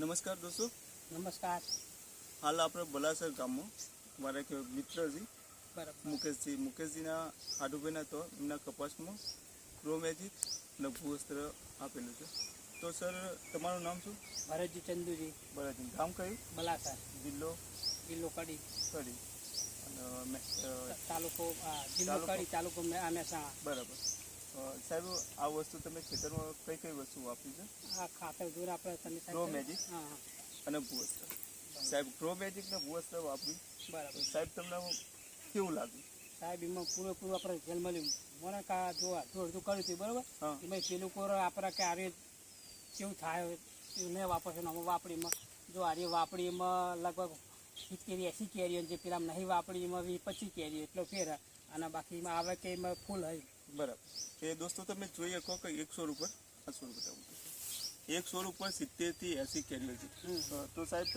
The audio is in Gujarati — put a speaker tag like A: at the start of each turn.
A: નમસ્કાર દોસ્તો.
B: નમસ્કાર.
A: હાલ આપણે બલાસર ગામમાં મારા એક
B: મિત્રજી
A: મુકેશજી મુકેશજીના આડુભાઈના તો એમના કપાસમાં ક્રો મેજિક અને ભૂવસ્ત્ર આપેલું છે. તો સર તમારું નામ શું?
B: ભરતજી ચંદુજી.
A: ભરતજી. ગામ કયું?
B: બલાસર.
A: જિલ્લો?
B: જિલ્લો કડી.
A: કડી. અને
B: તાલુકો જિલ્લો
A: તાલુકો.
B: કડી તાલુકો મહેસાણા
A: બરાબર. સાહેબ આ વસ્તુ તમે ખેતરમાં કઈ કઈ વસ્તુ વાપરી છે?
B: આ ખાતર દૂર આપણે તમે? હા હા,
A: અને ભૂવસ્ત્ર. સાહેબ ગ્રો મેજિક ને ભૂવસ્ત્ર વાપરી.
B: બરાબર.
A: સાહેબ તમને કેવું લાગ્યું?
B: સાહેબ એમાં પૂરેપૂરું આપણે જેલ મળ્યું મને કા જો જો કર્યું હતું બરાબર? એમાં પેલું કોર આપણે કે આરે કેવું થાય એવું નહીં વાપરશે અમે વાપરીમાં જો આરે વાપરીમાં લગભગ સિત્તેર એસી કેરીઓ જે પેલા નહીં વાપરી એમાં પચીસ કેરીઓ એટલો ફેર. અને બાકીમાં આવે કે એમાં ફૂલ હોય.
A: બરાબર. એ દોસ્તો તમે જોઈ શકો કે એક સોર ઉપર આ સોર બતાવું એક સોર ઉપર સિત્તેરથી એસી કેરીઓ છે. તો સાહેબ